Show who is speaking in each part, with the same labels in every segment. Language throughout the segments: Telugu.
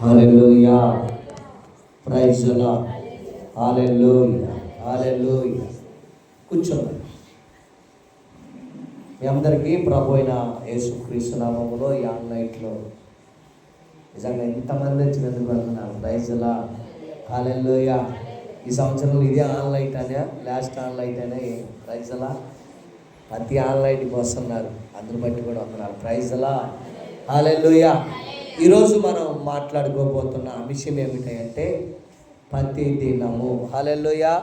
Speaker 1: హల్లెలూయా. ప్రైజ్ లా హల్లెలూయా హల్లెలూయా కూర్చోండి. మీ అందరికీ ప్రభు అయిన యేసుక్రీస్తు నామములో ఈ ఆన్లైట్లో నిజంగా ఎంతమంది వచ్చినందుకు అంటున్నాను ప్రైజ్ లా హల్లెలూయా ఈ సంవత్సరంలో ఇదే ఆన్లైట్ అనే లాస్ట్ ఆన్లైట్ అనే ప్రైజ్ లా ప్రతి ఆన్లైట్కి వస్తున్నారు. అందరు బట్టి కూడా వస్తున్నారు ప్రైజ్ లా హల్లెలూయా ఈరోజు మనం మాట్లాడుకోబోతున్న అంశం ఏమిటంటే ప్రతి దినము. హల్లెలూయా.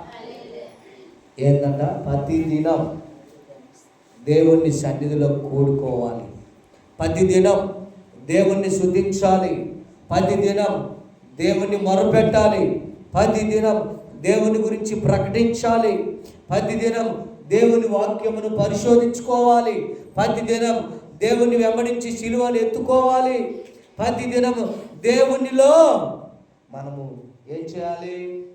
Speaker 1: ఏంటంట ప్రతి దినం దేవుణ్ణి సన్నిధిలో కూడుకోవాలి. ప్రతి దినం దేవుణ్ణి శుద్ధించాలి. ప్రతి దినం దేవుణ్ణి మొరపెట్టాలి. ప్రతి దినం దేవుని గురించి ప్రకటించాలి. ప్రతి దినం దేవుని వాక్యమును పరిశోధించుకోవాలి. ప్రతి దినం దేవుని వెంబడించి సిలువను ఎత్తుకోవాలి. ప్రతి దినము దేవునిలో మనము ఏం చేయాలి?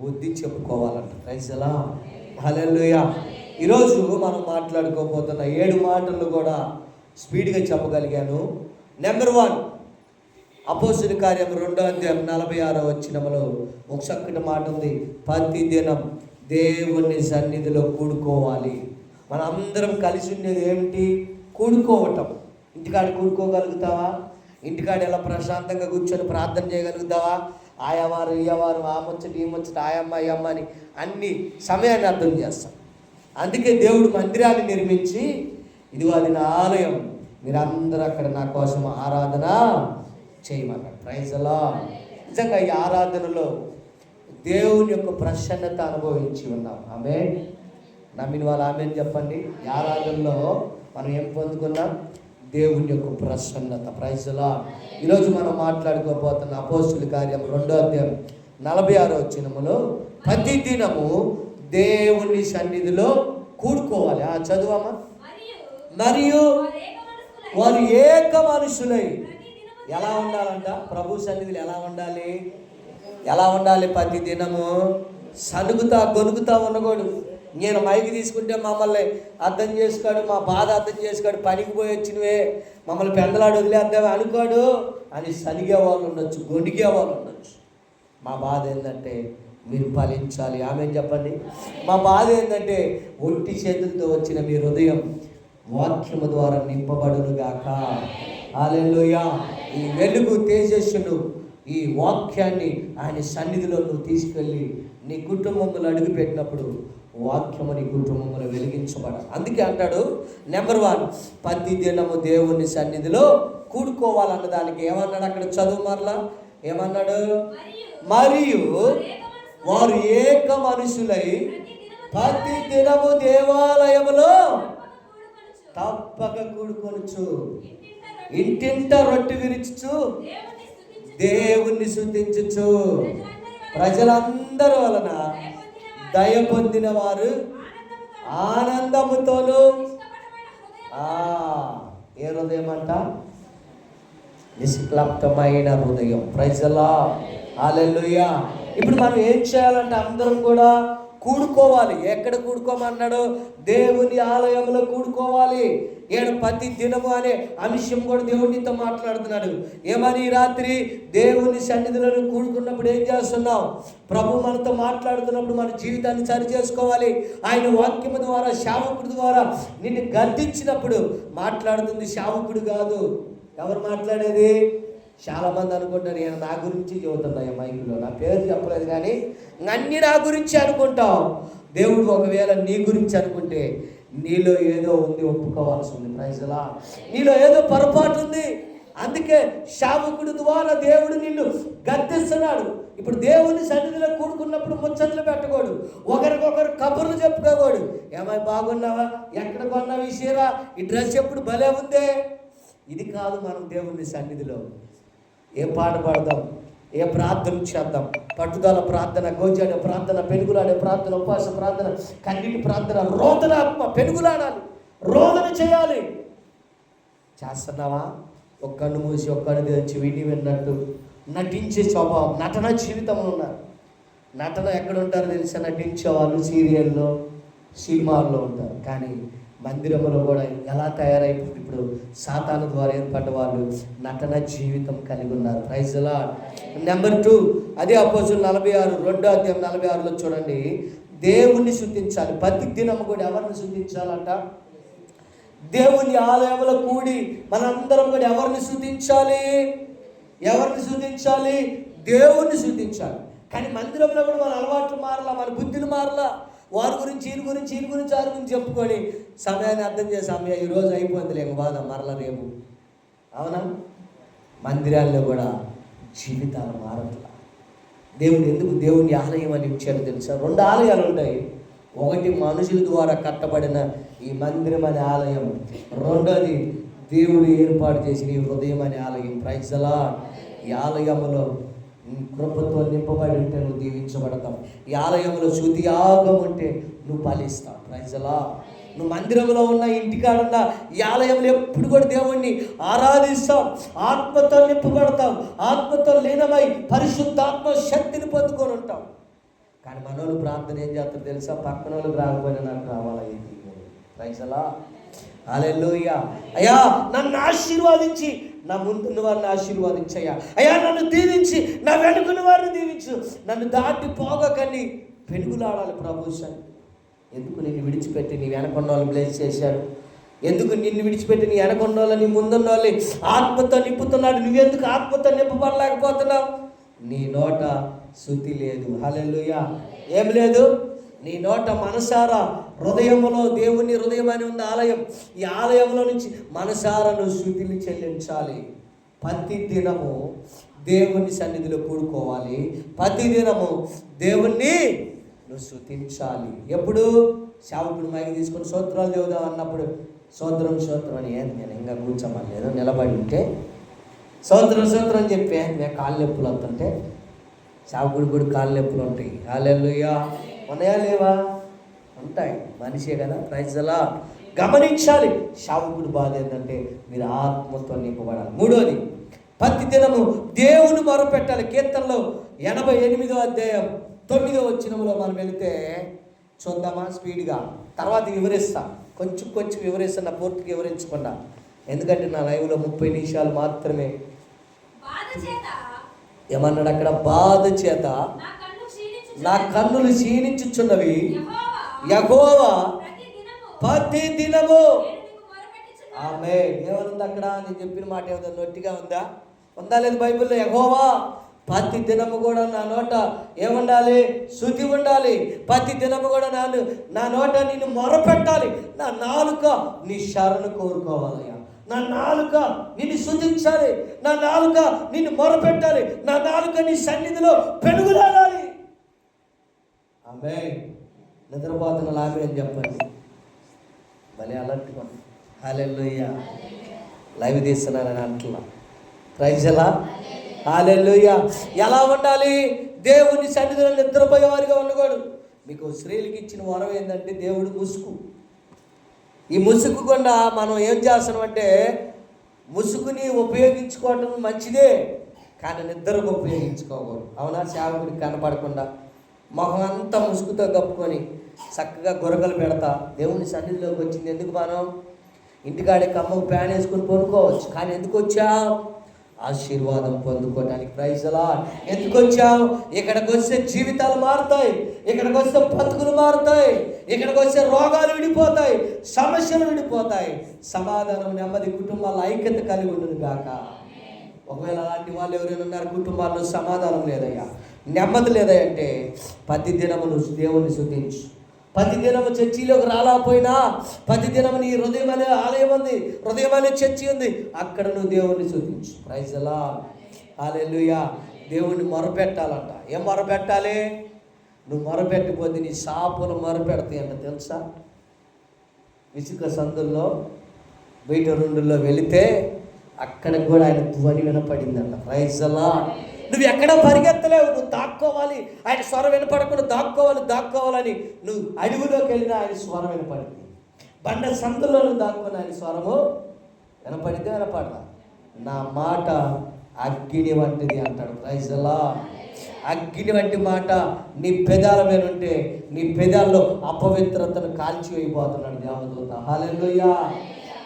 Speaker 1: బుద్ధి చెప్పుకోవాలంట. రైసలా హలెల్లుయ ఈరోజు మనం మాట్లాడుకోబోతున్న ఏడు మాటలు కూడా స్పీడ్గా చెప్పగలిగాను. నెంబర్ వన్ అపోసిన కార్యం రెండో అధ్యాయం నలభై ఆరో వచ్చినములో ఒక చక్కటి మాట ఉంది. ప్రతి దినం దేవుని సన్నిధిలో కూడుకోవాలి. మన అందరం కలిసి ఉండేది ఏమిటి? కూడుకోవటం. ఇంటికాడ కూడుకోగలుగుతావా? ఇంటికాడ ఎలా ప్రశాంతంగా కూర్చొని ప్రార్థన చేయగలుగుతావా? ఆయావారు ఇయ్యవారు ఆ ముచ్చటి ఈ ముచ్చట ఆయమ్మ అయ్యమ్మ అమ్మ అని అన్ని సమయాన్ని అర్థం చేస్తాం. అందుకే దేవుడు మందిరాన్ని నిర్మించి ఇదిగో అది నా ఆలయం. మీరందరూ అక్కడ నా కోసం ఆరాధన చేయమన్నాడు ప్రైజ్ అలా నిజంగా ఈ ఆరాధనలో దేవుని యొక్క ప్రసన్నత అనుభవించి ఉన్నాం. ఆమె నమ్మిన వాళ్ళు ఆమె చెప్పండి. ఈ ఆరాధనలో మనం ఏం పొందుకున్నాం? దేవుని యొక్క ప్రసన్నత. ప్రైజ్లా ఈరోజు మనం మాట్లాడుకోబోతున్న అపోస్తుల కార్యం రెండో అధ్యాయం నలభై ఆరో వచ్చినములో ప్రతి దినము దేవుని సన్నిధిలో కూడుకోవాలి. ఆ చదువమ్మా. మరియు వారు ఏక మనుషులై. ఎలా ఉండాలంట? ప్రభు సన్నిధిలో ఎలా ఉండాలి? ఎలా ఉండాలి? ప్రతి దినము సనుగుతా గొనుగుతా ఉండకూడదు నేను మైకి తీసుకుంటే మమ్మల్ని అర్థం చేసుకోడు మా బాధ అర్థం చేసుకోడు పనికి పోయి వచ్చినవే. మమ్మల్ని పెందలాడు వదిలేద్దామే అనుకోడు. అని సలిగే వాళ్ళు ఉండొచ్చు గొడిగే వాళ్ళు ఉండొచ్చు. మా బాధ ఏంటంటే మీరు ఫలించాలి. ఆమె చెప్పండి? మా బాధ ఏంటంటే ఒట్టి చేతులతో వచ్చిన మీ హృదయం వాక్యము ద్వారా నింపబడునుగాక. ఆలయంలోయ ఈ వెలుగు తేజస్సును ఈ వాక్యాన్ని ఆయన సన్నిధిలో నువ్వు తీసుకెళ్ళి నీ కుటుంబంలో అడుగుపెట్టినప్పుడు వాక్యముని కుటుంబమును వెలిగించబడ. అందుకే అంటాడు నెంబర్ వన్ పది దినము దేవుని సన్నిధిలో కూడుకోవాలన్న దానికి ఏమన్నాడు అక్కడ చదువు మరలా? ఏమన్నాడు? మరియు వారు ఏక మనుషులై ప్రతి దినము దేవాలయములో తప్పక కూడుకొనుచు. ఇంటింట రొట్టె విరుచుచు. దేవుణ్ణి శుద్ధించచ్చు ప్రజలందరూ వలన దయ పొందిన వారు ఆనందముతోను. ఆ, ఏ హృదయం అంట? నిష్క్లప్తమైన హృదయం. ప్రజలా అలెలుయా ఇప్పుడు మనం ఏం చేయాలంటే అందరం కూడా కూడుకోవాలి. ఎక్కడ కూడుకోమన్నాడు? దేవుని ఆలయంలో కూడుకోవాలి. ఏడు ప్రతి దినము అనే అంశం కూడా దేవునితో మాట్లాడుతున్నాడు. ఏమని ఈ రాత్రి దేవుని సన్నిధిలో కూడుకున్నప్పుడు ఏం చేస్తున్నాం ప్రభు మనతో మాట్లాడుతున్నప్పుడు మన జీవితాన్ని సరి చేసుకోవాలి ఆయన వాక్యము ద్వారా శావకుడి ద్వారా నిన్ను గర్దించినప్పుడు మాట్లాడుతుంది. శావకుడు కాదు. ఎవరు మాట్లాడేది? చాలామంది అనుకుంటారు ఈయన నా గురించి చెబుతున్నాయి మైకులో నా పేరు చెప్పలేదు కానీ అన్ని నా గురించి అనుకుంటావు. దేవుడు ఒకవేళ నీ గురించి అనుకుంటే నీలో ఏదో ఉంది ఒప్పుకోవాల్సి ఉంది. ప్రైజ్లా నీలో ఏదో పొరపాటు ఉంది. అందుకే శావకుడు ద్వారా దేవుడు నిన్ను గద్దిస్తున్నాడు. ఇప్పుడు దేవుని సన్నిధిలో కూడుకున్నప్పుడు ముచ్చట్లు పెట్టకూడదు ఒకరికొకరు కబుర్లు చెప్పుకోకూడదు ఏమై బాగున్నావా? ఎక్కడ కొన్నావు ఈ చీర? ఈ డ్రెస్ ఎప్పుడు భలే ఉందే? ఇది కాదు మనం దేవుని సన్నిధిలో. ఏ పాట పాడదాం? ఏ ప్రార్థన చేద్దాం? పట్టుదల ప్రార్థన గోజాడే ప్రార్థన పెనుగులాడే ప్రార్థన ఉపవాస ప్రార్థన కన్నీటి ప్రార్థన రోదన ఆత్మ పెనుగులాడాలి. రోదన చేయాలి. చేస్తున్నావా? ఒక కన్ను మూసి ఒక కన్ను తెచ్చి విని విన్నట్టు నటించే స్వభావం నటన జీవితంలో ఉన్నారు. నటన ఎక్కడ ఉంటారో తెలిసా? నటించే వాళ్ళు సీరియల్లో సినిమాల్లో ఉంటారు. కానీ మందిరంలో కూడా ఎలా తయారైపోయింది ఇప్పుడు సాతాను ద్వారా ఏర్పడ్డ వాళ్ళు నటన జీవితం కలిగి ఉన్నారు. ప్రైజ్లా నెంబర్ టూ అదే అపోజు నలభై ఆరు రెండో అధ్యాయం నలభై ఆరులో చూడండి. దేవుణ్ణి శుద్ధించాలి. ప్రతి దినం కూడా ఎవరిని శుద్ధించాలంట? దేవుని ఆలయంలో కూడి మనందరం కూడా ఎవరిని శుద్ధించాలి? ఎవరిని శుద్ధించాలి? దేవుణ్ణి శుద్ధించాలి. కానీ మందిరంలో కూడా మన అలవాట్లు మారలా మన బుద్ధిని మారలా. వారి గురించి వీరి గురించి వీరి గురించి వారి గురించి చెప్పుకొని సమయాన్ని అర్థం చేసే సమయం ఈరోజు అయిపోయింది లేక బాధ మరల రేపు. అవునా? మందిరాల్లో కూడా జీవితాలు మారట్లా. దేవుడు ఎందుకు దేవుని ఆలయం అని ఇచ్చారో తెలుసా? రెండు ఆలయాలు ఉంటాయి. ఒకటి మనుషుల ద్వారా కట్టబడిన ఈ మందిరం అనే ఆలయం. రెండోది దేవుడు ఏర్పాటు చేసిన ఈ హృదయం అనే ఆలయం. ప్రైజలా ఈ ఆలయంలో కృపతో నింపబడి ఉంటే నువ్వు దీవించబడతావు. ఈ ఆలయంలో శుద్ధి యాగం ఉంటే నువ్వు పాలిస్తావు. ప్రైజలా నువ్వు మందిరంలో ఉన్న ఇంటికాడున్న ఈ ఆలయంలో ఎప్పుడు కూడా దేవుణ్ణి ఆరాధిస్తావు. ఆత్మతో నింపబడతావు. ఆత్మతో లీనమై పరిశుద్ధాత్మ శక్తిని పొందుకొని ఉంటావు. కానీ మనోళ్ళు ప్రార్థన ఏం చేస్తారు తెలుసా? పక్కన వాళ్ళకి రాకపోయినా నాకు రావాలా ఏంటి పైసలా అయ్యా నన్ను ఆశీర్వాదించి నా ముందున్న వారిని ఆశీర్వాదించయ్యా. అయ్యా నన్ను దీవించి నా వెనుకున్న వారిని దీవించు. నన్ను దాటి పోగకని వెనుగులాడాలి ప్రభుత్వం ఎందుకు నిన్ను విడిచిపెట్టి నీ వెనకున్న వాళ్ళు బ్లెస్ చేశారు? ఎందుకు నిన్ను విడిచిపెట్టి నీ వెనకొండ వాళ్ళని ముందున్న వాళ్ళని ఆత్మతో నింపుతున్నాడు? నువ్వెందుకు ఆత్మతో నింపబడలేకపోతున్నావు? నీ నోట శుద్ధి లేదు. హలెలుయా ఏం లేదు? నీ నోట మనసారా హృదయములో దేవుని హృదయం అని ఉంది ఆలయం. ఈ ఆలయంలో నుంచి మనసారను శృతిని శుద్ధిని చెల్లించాలి. ప్రతి దినము దేవుని సన్నిధిలో కూడుకోవాలి. ప్రతి దినము దేవుణ్ణి నువ్వు శుతించాలి. ఎప్పుడు? శావకుడు మైకి తీసుకొని సూత్రాలు దేవుదాం అన్నప్పుడు సోత్రం సూత్రం అని ఏం? నేను ఇంకా కూర్చోమని ఏదో నిలబడి ఉంటే సోత్రం సూత్రం అని చెప్పే నేను కాళ్ళు నొప్పులు వస్తుంటే శావకుడు కూడా కాళ్ళు నొప్పులు ఉంటాయి. కాళ్ళు ఉన్నాయా లేవా? ఉంటాయి. మనిషే కదా? ప్రైజ్లా గమనించాలి. శావకుడు బాధ ఏంటంటే మీరు ఆత్మతో నింపబడాలి. మూడోది ప్రతి దినము దేవుని మొరపెట్టాలి. కీర్తనలో ఎనభై ఎనిమిదో అధ్యాయం తొమ్మిదో వచ్చినములో మనం వెళితే చూద్దామా స్పీడ్గా? తర్వాత వివరిస్తా. కొంచెం కొంచెం వివరిస్తున్నా పూర్తిగా వివరించకుండా. ఎందుకంటే నా లైవ్లో ముప్పై నిమిషాలు మాత్రమే. ఏమన్నాడు అక్కడ? బాధ చేత.
Speaker 2: నా
Speaker 1: కన్నులు క్షీణించుచున్నవి.
Speaker 2: యెహోవా ప్రతి దినము.
Speaker 1: ఆమె ఏమనుంది అక్కడ? నేను చెప్పిన మాట ఏమన్నా నొట్టిగా ఉందా? ఉందా లేదు బైబిల్లో? యహోవా ప్రతి దినము కూడా నా నోట ఏముండాలి? శుద్ధి ఉండాలి. ప్రతి దినము కూడా నాను నా నోట నిన్ను మొరపెట్టాలి. నా నాలుక నీ శరణు కోరుకోవాలయ్యా నా నాలుక నిన్ను శుద్ధించాలి. నా నాలుక నిన్ను మొరపెట్టాలి. నా నాలుక నీ సన్నిధిలో పెనుగులాడాలి. ఆమె నిద్రపోతున్న లాభే అని చెప్పండి? భలే అలర్ట్గా హాలెల్లుయ్య లైవ్ తీస్తున్నారని అంటున్నా. ప్రైజలా హాలెల్లుయ్య ఎలా ఉండాలి? దేవుని సన్నిధిలో నిద్రపోయేవారిగా ఉండకూడదు. మీకు స్త్రీలకు ఇచ్చిన వరం ఏంటంటే దేవుడు ముసుగు. ఈ ముసుగు గుండా మనం ఏం చేస్తామంటే ముసుగుని ఉపయోగించుకోవటం మంచిదే కానీ నిద్రకు ఉపయోగించుకోకూడదు. అవునా? సేవకుడికి కనపడకుండా. మొహం అంతా ముసుగుతో కప్పుకొని చక్కగా గొరకలు పెడతా. దేవుని సన్నిధిలోకి వచ్చింది. ఎందుకు మనం ఇంటికాడే కమ్మకు ప్యాన్ వేసుకుని పనుకోవచ్చు కానీ ఎందుకు వచ్చావు? ఆశీర్వాదం పొందుకోవడానికి ప్రైజలా ఎందుకు వచ్చావు? ఇక్కడికి వస్తే జీవితాలు మారుతాయి. ఇక్కడికి వస్తే బతుకులు మారుతాయి. ఇక్కడికి వస్తే రోగాలు విడిపోతాయి. సమస్యలు విడిపోతాయి. సమాధానం నెమ్మది కుటుంబాల ఐక్యత కలిగి ఉండదు గాక. ఒకవేళ అలాంటి వాళ్ళు ఎవరైనా ఉన్నారు కుటుంబాల్లో సమాధానం లేదయ్యా. నెమ్మది లేదయ్యంటే ప్రతి దినము శుద్ధించు. ప్రతి దినము చర్చిలోకి రాలేకపోయినా ప్రతి దినము నీ హృదయం అనే ఆలయం ఉంది హృదయం అనే చర్చి ఉంది. అక్కడ నువ్వు దేవుణ్ణి చూపించు. ప్రైజ్ అలా హాలెలుయా దేవుణ్ణి మొరపెట్టాలంట. ఏం మొరపెట్టాలి? నువ్వు మొరపెట్టిపోతే నీ షాపులు మొరపెడతాయి అంట తెలుసా? ఇసుక సందుల్లో బయట రెండుల్లో వెళితే అక్కడికి కూడా ఆయన ధ్వని వినపడిందంట. ప్రైజలా నువ్వు ఎక్కడ పరిగెత్తలేవు నువ్వు దాక్కోవాలి. ఆయన స్వరం వినపడకుండా దాక్కోవాలి దాక్కోవాలని నువ్వు అడవిలోకి వెళ్ళినా ఆయన స్వరం వినపడింది. బండ సందులో నువ్వు దాక్కుని ఆయన స్వరము వినపడితే వినపడదా నా మాట అగ్గిని వంటిది అంటాడు. ప్రైజలా అగ్గిని వంటి మాట నీ పెదాల మీద ఉంటే నీ పెదాల్లో అపవిత్రతను కాల్చివేయబోతున్నాడు. దేవదూత హాలెలుయా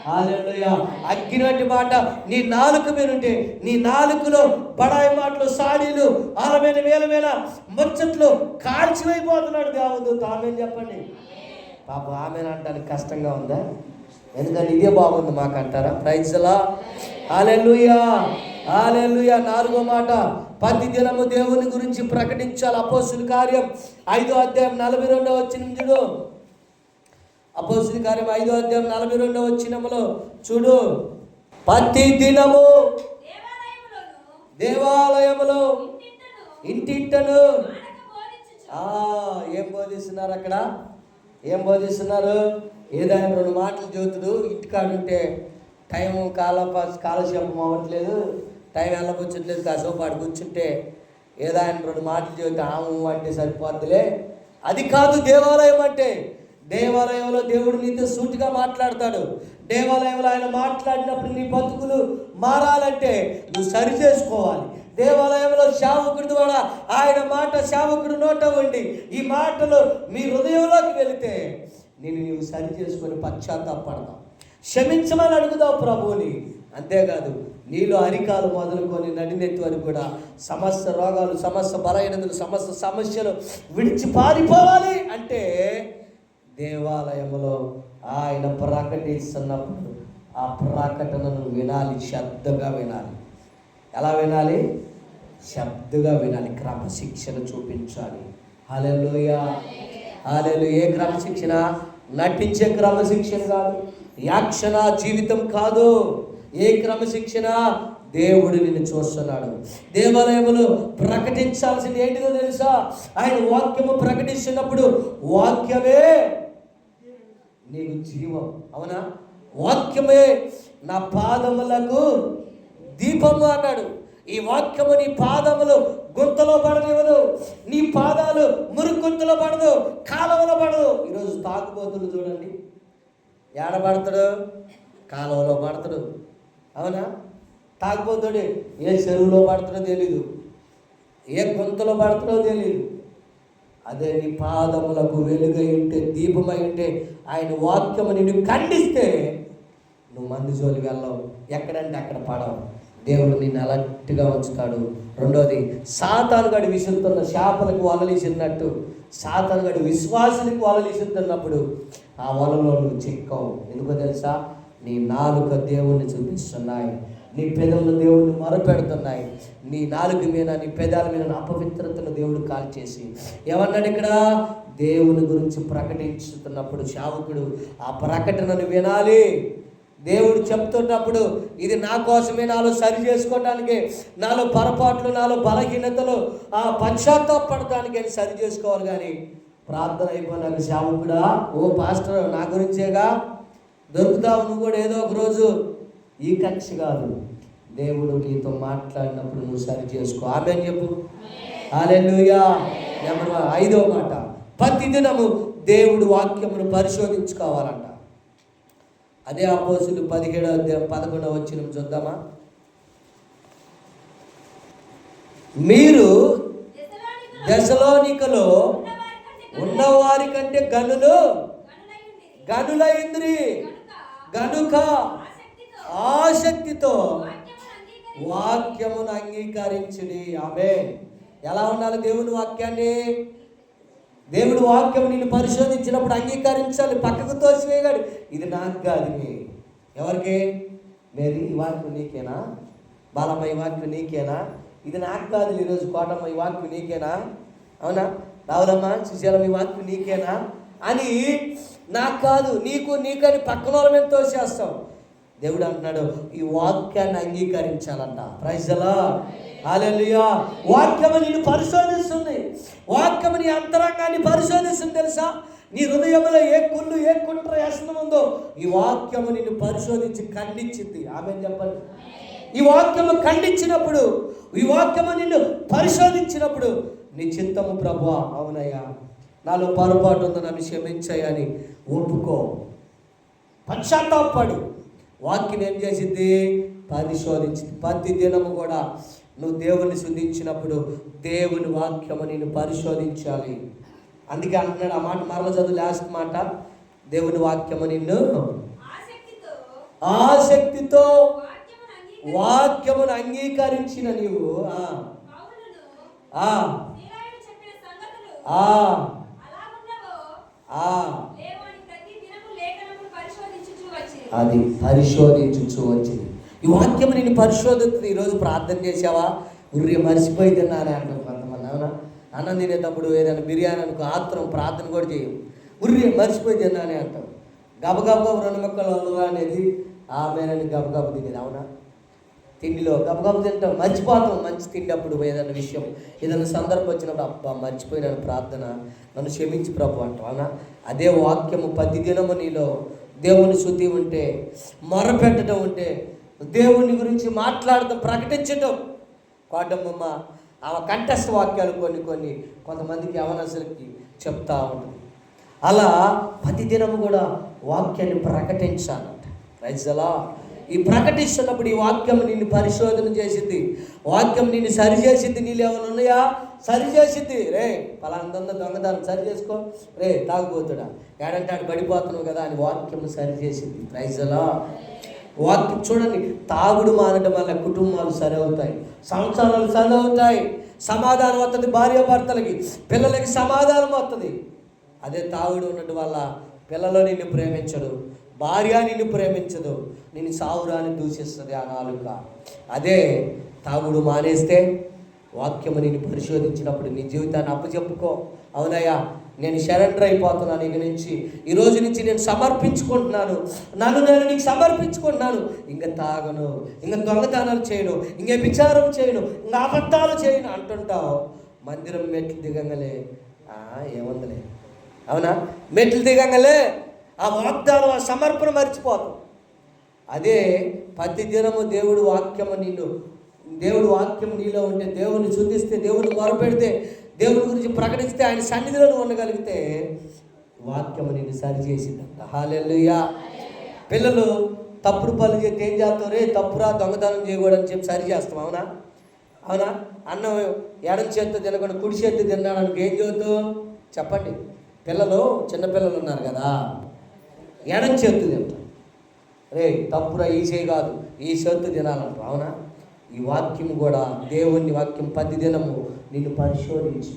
Speaker 1: హాలెలుయా అగ్ని వంటి మాట నీ నాలుక మీద ఉంటే నీ నాలుకలో బడాయి మాటలు సాడీలు ఆలమైన వేల వేల ముచ్చట్లు కాల్చివైపోతున్నాడు దేవదూత ఆమె చెప్పండి? పాప ఆమె అంటానికి కష్టంగా ఉందా? ఎందుకంటే ఇదే బాగుంది మాకు అంటారా ప్రైజ్లా హాలెలుయా హాలెలుయా నాలుగో మాట ప్రతి దినము దేవుని గురించి ప్రకటించాలి. అపోసుల కార్యం ఐదో అధ్యాయం నలభై రెండవ వచ్చిన అపోసిన కార్యం ఐదో అధ్యాయం నలభై రెండో వచ్చినములో చూడు. ప్రతి దినము దేవాలయములో
Speaker 2: ఇంటింటను.
Speaker 1: ఆ, ఏం బోధిస్తున్నారు అక్కడ? ఏం బోధిస్తున్నారు? ఏదైనా రెండు మాటలు చదువుతుడు ఇంటికాడుంటే టైం కాల కాలక్షేపం అవ్వట్లేదు. టైం వెళ్ళబుచ్చట్లేదు. కాసేపు ఆడు కూర్చుంటే ఏదైనా రెండు మాటలు చదివితే ఆము అంటే సరిపోద్దులే. అది కాదు దేవాలయం అంటే. దేవాలయంలో దేవుడు నీతో సూటిగా మాట్లాడతాడు. దేవాలయంలో ఆయన మాట్లాడినప్పుడు నీ బతుకులు మారాలంటే నువ్వు సరి చేసుకోవాలి దేవాలయంలో శావకుడి ద్వారా ఆయన మాట శావకుడు నోట ఉండి ఈ మాటలు మీ హృదయంలోకి వెళితే నేను నీవు సరి చేసుకొని పశ్చాత్తాపడతావు. క్షమించమని అడుగుదావు ప్రభువుని. అంతేకాదు నీలో అరికాలు మొదలుకొని నడినెత్తి వరకు కూడా సమస్త రోగాలు సమస్త బలహీనతలు సమస్త సమస్యలు విడిచి పారిపోవాలి అంటే దేవాలయంలో ఆయన ప్రకటిస్తున్నప్పుడు ఆ ప్రకటనను వినాలి శ్రద్ధగా వినాలి. ఎలా వినాలి? శబ్దగా వినాలి క్రమశిక్షణ చూపించాలి. హాలెలుయ హాలెలు ఏ క్రమశిక్షణ? నటించే క్రమశిక్షణ కాదు యాక్షణ జీవితం కాదు. ఏ క్రమశిక్షణ? దేవుడు నిన్ను చూస్తున్నాడు. దేవాలయములు ప్రకటించాల్సింది ఏంటిదో తెలుసా? ఆయన వాక్యము ప్రకటిస్తున్నప్పుడు వాక్యమే నీకు జీవం. అవునా? వాక్యమే నా పాదములకు దీపము అన్నాడు. ఈ వాక్యము నీ పాదములు గుంతలో పడనివ్వదు. నీ పాదాలు మురుగుంతలో పడదు. కాలువలో పడదు. ఈరోజు తాగుబోతులు చూడండి. ఏడబడతాడు? కాలువలో పడతాడు. అవునా? తాగుబోతుడు ఏ చెరువులో పడతాడో తెలీదు. ఏ గుంతలో పడతాడో తెలీదు. అదే నీ పాదములకు వెలుగై ఉంటే దీపమై ఉంటే ఆయన వాక్యము నిన్ను ఖండిస్తే నువ్వు మంది జోలి వెళ్ళవు. ఎక్కడంటే అక్కడ పడవు. దేవుడు నిన్ను అలర్ట్గా ఉంచుతాడు. రెండోది సాతానుగాడు విసురుతున్న శాపలకు వలలీసినట్టు సాతానుగాడు గడి విశ్వాసులకు వలలిసుతున్నప్పుడు ఆ వలలో నువ్వు చిక్కవు. ఎందుకో తెలుసా? నీ నాలుక దేవుణ్ణి చూపిస్తున్నాయి. నీ పెదవులు దేవుడిని మొరపెడుతున్నాయి. నీ నాలుగు మీద నీ పెదాల మీద అపవిత్రతను దేవుడు కాల్చేసి. ఏమన్నాడు ఇక్కడ? దేవుని గురించి ప్రకటించుతున్నప్పుడు శావకుడు ఆ ప్రకటనను వినాలి. దేవుడు చెప్తున్నప్పుడు ఇది నా కోసమే నాలో సరి చేసుకోవడానికి నాలో పొరపాట్లు నాలో బలహీనతలు ఆ పశ్చాత్తాపడటానికి అని సరి చేసుకోవాలి కానీ ప్రార్థన అయిపోయినాక శావకుడా ఓ పాస్టర్ నా గురించేగా? దొరుకుతావు నువ్వు కూడా ఏదో ఒక రోజు ఈ కక్ష కాదు. దేవుడు నీతో మాట్లాడినప్పుడు నువ్వు సరి చేసుకో. ఆమె చెప్పు? హాలెలూయా నెంబర్ వన్ ఐదో మాట. ప్రతి దినము దేవుడు వాక్యమును పరిశోధించుకోవాలంట. అదే అపోసులు పదిహేడో అధ్యాయం పదకొండవ వచ్చిన చూద్దామా? మీరు
Speaker 2: దశలోనికలో ఉన్నవారి కంటే
Speaker 1: గనులు
Speaker 2: గనుల ఉండిరి.
Speaker 1: గనులైంద్రి గనుక
Speaker 2: ఆసక్తితో వాక్యమును
Speaker 1: అంగీకరించుడి. ఆమె ఎలా ఉండాలి దేవుని వాక్యాన్ని? దేవుడు వాక్యం నేను పరిశోధించినప్పుడు అంగీకరించాలి పక్కకు తోసివేయగాడు ఇది నాకు కాదు ఎవరికి? మేరీ ఈ వాక్యం నీకేనా? బాలమ్మ ఈ వాక్యం నీకేనా? ఇది నాకు కాదు ఈరోజు కోటమ్మ ఈ వాక్యం నీకేనా? అవునా? రావులమ్మ సుశీలమ్మ ఈ వాక్యం నీకేనా? అని నాకు కాదు నీకు నీకని పక్కన వాళ్ళ మీద తోసేస్తాం దేవుడు అంటున్నాడు ఈ వాక్యాన్ని అంగీకరించాలంట. ప్రైజలా అలెలుయా వాక్యము నిన్ను పరిశోధిస్తుంది. వాక్యము నీ అంతరంగాన్ని పరిశోధిస్తుంది తెలుసా? నీ హృదయంలో ఏ కుళ్ళు ఏ కుట్ర వ్యసనం ఉందో ఈ వాక్యము నిన్ను పరిశోధించి ఖండించింది. ఆమె చెప్పండి. ఈ వాక్యము ఖండించినప్పుడు ఈ వాక్యము నిన్ను పరిశోధించినప్పుడు నీ చిత్తము ప్రభు అవునయ్యా. నాలో పొరపాటు ఉందని నన్ను క్షమించాయని ఒప్పుకో. పశ్చాత్తాపడు. వాక్యం ఏం చేసింది? పరిశోధించింది. ప్రతి దినము కూడా నువ్వు దేవుని శుద్ధించినప్పుడు దేవుని వాక్యము నేను పరిశోధించాలి. అందుకే అంటున్నాడు ఆ మాట మరల చదువు లాస్ట్ మాట. దేవుని వాక్యము నిన్ను
Speaker 2: ఆసక్తితో వాక్యమును అంగీకరించి
Speaker 1: వాక్యమును అంగీకరించిన నీవు. ఆ, ఆ,
Speaker 2: శీలాయుడు చెప్పిన సంగతులు
Speaker 1: ఆ,
Speaker 2: అలాగున్నవో
Speaker 1: ఆ.
Speaker 2: లేవో అని ప్రతి దినము లేఖనమును పరిశోధించుచూ వచ్చిరి.
Speaker 1: అది పరిశోధించు వచ్చింది. ఈ వాక్యం నేను పరిశోధిస్తుంది ఈరోజు ప్రార్థన చేసావా ఉర్రి మర్చిపోయి తిన్నానే అంటాం కొంతమంది అవునా? అన్నం తినేటప్పుడు ఏదైనా బిర్యానీ అనుకో ఆత్రం ప్రార్థన కూడా చేయం. ఉర్రి మర్చిపోయి తిన్నానే అంటాం గబగబ రెండు మొక్కలు అనేది ఆమెనని గబగబ తినేది అవునా? తిండిలో గబగబ తింటాం మర్చిపోతాం మంచి తిండి అప్పుడు ఏదైనా విషయం ఏదైనా సందర్భం వచ్చినప్పుడు అబ్బా మర్చిపోయినాను ప్రార్థన నన్ను క్షమించి ప్రభు అంటాం అవునా? అదే వాక్యము పది దినము నీలో దేవుని శుద్ధి ఉంటే మొరపెట్టడం ఉంటే దేవుని గురించి మాట్లాడటం ప్రకటించడం. కోటమ్మ ఆమె కంఠస్థ వాక్యాలు కొన్ని కొన్ని కొంతమందికి అవనసులకి చెప్తా ఉంటుంది. అలా ప్రతిదినం కూడా వాక్యాన్ని ప్రకటించాలంట. రైజలా ఈ ప్రకటిస్తున్నప్పుడు ఈ వాక్యం నిన్ను పరిశోధన చేసింది. వాక్యం నిన్ను సరిచేసింది నీళ్ళు ఏమైనా ఉన్నాయా? సరిచేసింది రే పలాంతంద దొంగతనం సరి చేసుకో. రే తాగుపోతుడా ఏడంటే ఆడు పడిపోతున్నావు కదా అని వాక్యం సరి చేసింది. వాక్యం చూడండి. తాగుడు మానడం వల్ల కుటుంబాలు సరి అవుతాయి సంవత్సరాలు సరి అవుతాయి సమాధానం వస్తుంది భార్యాభర్తలకి. పిల్లలకి సమాధానం వస్తుంది. అదే తాగుడు ఉండటం వల్ల పిల్లలు నిన్ను ప్రేమించడు భార్య నిన్ను ప్రేమించదు నేను సావురాన్ని దూషిస్తుంది ఆ నాలుక. అదే తాగుడు మానేస్తే వాక్యము నేను పరిశోధించినప్పుడు నీ జీవితాన్ని అప్పచెప్పుకో. అవునయ్యా నేను సరెండర్ అయిపోతున్నాను ఇక నుంచి. ఈ రోజు నుంచి నేను సమర్పించుకుంటున్నాను. నన్ను నేను నీకు సమర్పించుకుంటున్నాను. ఇంకా తాగను ఇంకా దొంగతనాలు చేయను ఇంకా విచారం చేయను ఇంకా అబద్ధాలు చేయను అంటుంటావు. మందిరం మెట్లు దిగంగలే. ఏముందలే ఏముందిలే. అవునా? మెట్లు దిగంగలే. ఆ వాగ్దానం ఆ సమర్పణ మర్చిపోతాం అదే ప్రతి దినము దేవుడు వాక్యము నిన్ను దేవుడు వాక్యం నీలో ఉంటే దేవుని శుద్ధిస్తే దేవుని మొరపెడితే దేవుని గురించి ప్రకటిస్తే ఆయన సన్నిధిలో ఉండగలిగితే వాక్యము నిన్ను సరి చేసిందంట హాలెల్లుయా. పిల్లలు తప్పుడు పనులు చేస్తే ఏం చేస్తావు? రే తప్పురా దొంగతనం చేయకూడదని చెప్పి సరి చేస్తాం అవునా? అవునా? అన్నం ఎడం చేత్తో తినకుండా కుడి చేత్తో తిన్నాడానికి ఏం చదువుతావు? చెప్పండి. పిల్లలు చిన్నపిల్లలు ఉన్నారు కదా. ఎడం చేత్తు తింటాం. రే తప్పురా ఈ చేయి కాదు. ఈ చేత్తు తినాలంట అవునా? ఈ వాక్యం కూడా దేవుని వాక్యం పది దినము నిన్ను పరిశోధించి.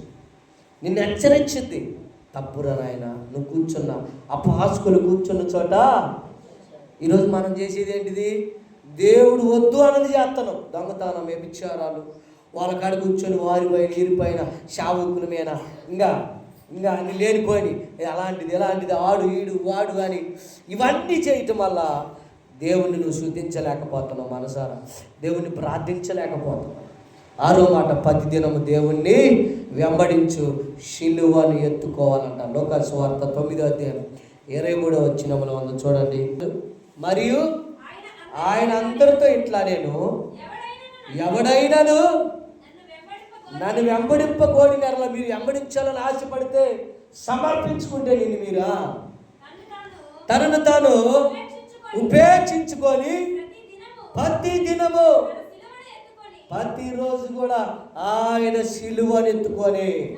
Speaker 1: నిన్ను హెచ్చరించింది. తప్పురా నాయన నువ్వు కూర్చున్నా. అపహాసుకులు కూర్చున్న చోట ఈరోజు మనం చేసేది ఏంటిది? దేవుడు వద్దు అన్నది చేస్తున్నాం దొంగతనం వ్యభిచారాలు. వాళ్ళ కాడ కూర్చొని వారి పైన వీరి శావకుల మీద. ఇంకా ఇంకా అన్ని లేనిపోయి అలాంటిది ఎలాంటిది ఆడు ఈడు వాడు అని ఇవన్నీ చేయటం వల్ల దేవుణ్ణి నువ్వు శుద్ధించలేకపోతున్నావు మనసారా? దేవుణ్ణి ప్రార్థించలేకపోతున్నావు. ఆరో మాట పది దినము దేవుణ్ణి వెంబడించు శిలువను ఎత్తుకోవాలంట. లోక సువార్త తొమ్మిదో అధ్యాయం ఇరవై మూడో వచ్చినములో ఉంది చూడండి. మరియు
Speaker 2: ఆయన
Speaker 1: అందరితో ఇట్లా నేను
Speaker 2: ఎవడైనాను నన్ను
Speaker 1: వెంబడింప కోరినారలా మీరు వెంబడించాలని ఆశపడితే సమర్పించుకుంటే నేను మీరా? తనను తాను
Speaker 2: ఉపేక్షించుకొని ప్రతి దినము
Speaker 1: ప్రతిరోజు కూడా ఆయన సిలువని ఎత్తుకొని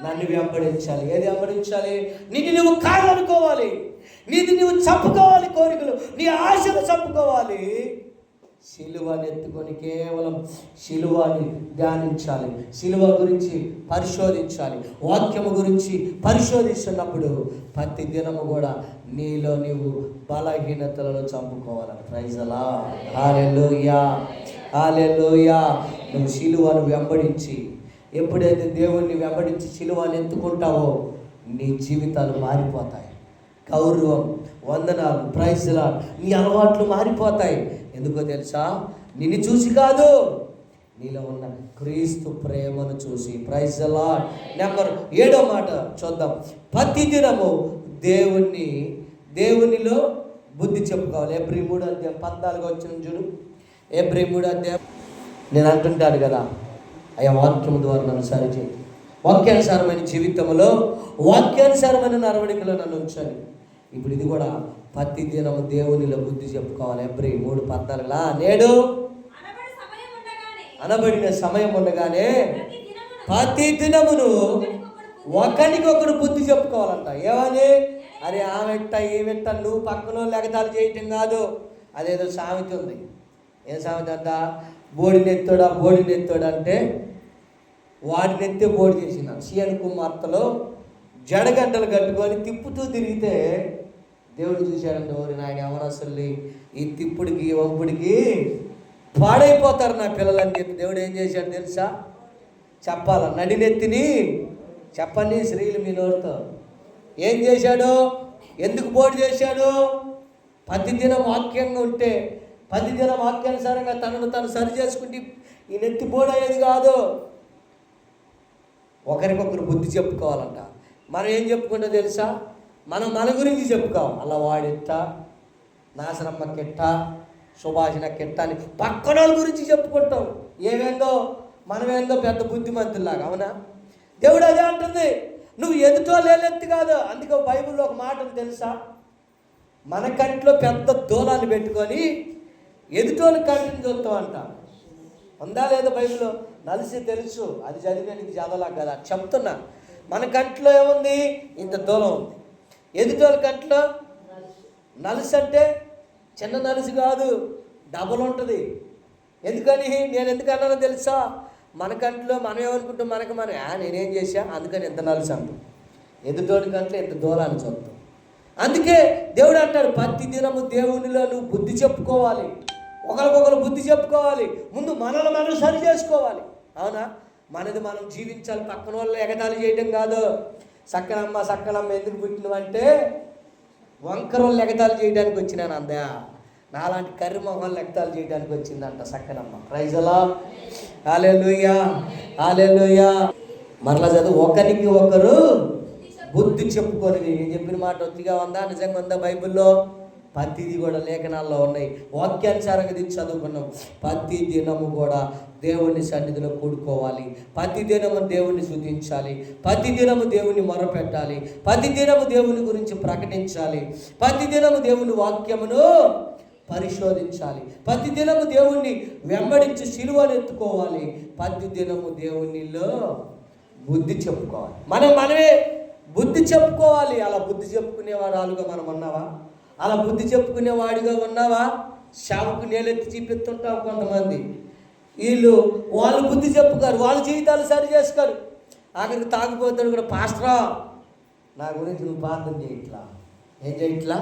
Speaker 2: నన్ను
Speaker 1: వెంబడించాలి. ఏది వెంబడించాలి? నిన్ను నువ్వు కాదనుకోవాలి. నీది నువ్వు చంపుకోవాలి కోరికలు. నీ ఆశలు చంపుకోవాలి. శిలువని ఎత్తుకొని కేవలం శిలువని ధ్యానించాలి. శిలువ గురించి పరిశోధించాలి. వాక్యము గురించి పరిశోధిస్తున్నప్పుడు ప్రతి దినము కూడా నీలో నీవు బలహీనతలను చంపుకోవాలి. ప్రైజలా హాలెలుయా హాలెలుయా నువ్వు శిలువను వెంబడించి ఎప్పుడైతే దేవుణ్ణి వెంబడించి శిలువని ఎత్తుకుంటావో నీ జీవితాలు మారిపోతాయి. గౌరవం వందనాలు ప్రైజ్లా నీ అలవాట్లు మారిపోతాయి. ఎందుకో తెలుసా? నిన్ను చూసి కాదు నీలో ఉన్న క్రీస్తు ప్రేమను చూసి. ప్రైజ్లా నెంబర్ ఏడో మాట చూద్దాం. ప్రతి దినము దేవుణ్ణి దేవునిలో బుద్ధి చెప్పుకోవాలి. ఏప్రిల్ మూడు అధ్యాయం పద్నాలుగు వచ్చిన చూడు. ఏప్రిల్ మూడు అధ్యాయం. నేను అంటుంటాను కదా అయ్యా వాక్యం ద్వారా నన్ను సరిచేయి. వాక్యానుసారమైన జీవితంలో వాక్యానుసారమైన నడవడికలో నన్ను ఉంచాలి ఇప్పుడు ఇది కూడా ప్రతి దినము దేవునిలో బుద్ధి చెప్పుకోవాలి. ఎబ్రి మూడు పద్నాలుగులా నేడు అనబడిన సమయం ఉండగానే
Speaker 2: ప్రతి దినమును
Speaker 1: ఒకరికొకరు బుద్ధి చెప్పుకోవాలంట. ఏమని? అరే ఆమెట్ట ఏమిట్ట నువ్వు పక్కన లెగతాలు చేయటం కాదు. అదేదో సామెత ఉంది. ఏం సామెత అంట? బోడి నెత్తోడా బోడి నెత్తోడా అంటే వాడి నెత్తే బోడి చేసిన సీఎన్ కుమార్తెలో జడగంటలు కట్టుకొని తిప్పుతూ తిరిగితే దేవుడు చూశాడంటే ఓరి నాయన యవనస్తుల్ని ఈ తిప్పుడికి ఒప్పుడికి పాడైపోతారు నా పిల్లలని చెప్పి దేవుడు ఏం చేశాడు తెలుసా? చెప్పాల నడినెత్తిని చెప్పండి స్త్రీలు మీ నోరుతో. ఏం చేశాడు? ఎందుకు పోటీ చేశాడు? పది దినం వాక్యంగా ఉంటే పది దినం వాక్యానుసారంగా తనను తను సరి చేసుకుంటే ఈ నెత్తి పోడయ్యేది కాదు. ఒకరికొకరు బుద్ధి చెప్పుకోవాలంట. మనం ఏం చెప్పుకుంటా తెలుసా? మనం మన గురించి చెప్పుకోం. అలా వాడెట్ట నాశనమ్మ కెట్ట సుభాషణ కెట్ట అని పక్కన వాళ్ళ గురించి చెప్పుకుంటాం. ఏమేందో మనమేందో పెద్ద బుద్ధిమంతుల్లాగా అవునా? దేవుడు అదే అంటుంది. నువ్వు ఎదుటో లేలెత్తి కాదు. అందుకే బైబిల్లో ఒక మాట తెలుసా? మన కంట్లో పెద్ద దూలాన్ని పెట్టుకొని ఎదుటోని కంటిని చూస్తాం అంట ఉందా లేదా బైబిల్లో? నలిసి తెలుసు. అది చదివే నీకు చదవలా కదా. చెప్తున్నా. మన కంట్లో ఏముంది? ఇంత దూలం ఉంది. ఎదుటోళ్ళ కంట్లో నలుసు అంటే చిన్న నలుసు కాదు డబల్ ఉంటుంది. ఎందుకని? నేను ఎందుకు అన్నానో తెలుసా? మన కంట్లో మనం ఏమనుకుంటాం? మనకు మనం "ఆ, నేనేం చేశా? అందుకని ఎంత నలుసు అంటాం. ఎదుటోడి కంట్లో ఎంత దూరాన్ని చూస్తాం. అందుకే దేవుడు అంటాడు ప్రతి దినము దేవునిలో నువ్వు బుద్ధి చెప్పుకోవాలి. ఒకరికొకరు బుద్ధి చెప్పుకోవాలి. ముందు మనల్ని మనం సరి చేసుకోవాలి. అవునా? మనది మనం జీవించాలి. పక్కన వాళ్ళు ఎగతాళి చేయడం కాదు. సక్కనమ్మ సక్కనమ్మ ఎందుకు పుట్టినవంటే వంకర వాళ్ళు చేయడానికి వచ్చినాను అందా. నాలాంటి కర్రి మొహం ఎగతాళి చేయడానికి వచ్చిందంట సక్కనమ్మ. ప్రైజలా హాలెలుయా హాలెలుయా మరలా చదువు. ఒకరికి ఒకరు బుద్ధి చెప్పుకొని నేను చెప్పిన మాట ఒత్తిగా ఉందా? నిజంగా ఉందా బైబిల్లో? ప్రతిది కూడా లేఖనాల్లో ఉన్నాయి. వాక్యానుసారంగా దీన్ని చదువుకున్నాం. ప్రతి దినము కూడా దేవుని సన్నిధిలో కూడుకోవాలి. ప్రతి దినము దేవుని శుద్ధించాలి ప్రతి దినము దేవుని మొరపెట్టాలి. ప్రతి దినము దేవుని గురించి ప్రకటించాలి. ప్రతి దినము దేవుని వాక్యమును పరిశోధించాలి. ప్రతి దినము దేవుణ్ణి వెంబడించి సిలువను ఎత్తుకోవాలి. ప్రతి దినము దేవునిలో బుద్ధి చెప్పుకోవాలి. మనం మనమే బుద్ధి చెప్పుకోవాలి. అలా బుద్ధి చెప్పుకునేవారాలుగా మనం ఉన్నావా? అలా బుద్ధి చెప్పుకునేవాడిగా ఉన్నావా? షావుకు నేలెత్తి చూపిస్తుంటావు కొంతమంది. వీళ్ళు వాళ్ళు బుద్ధి చెప్పుకారు వాళ్ళ జీవితాలు సరి చేసుకోరు. ఆఖరికి తాగిపోతాడు కూడా పాస్టరా నా గురించి నువ్వు ప్రార్థన చేయట్లా ఏం చేయట్లా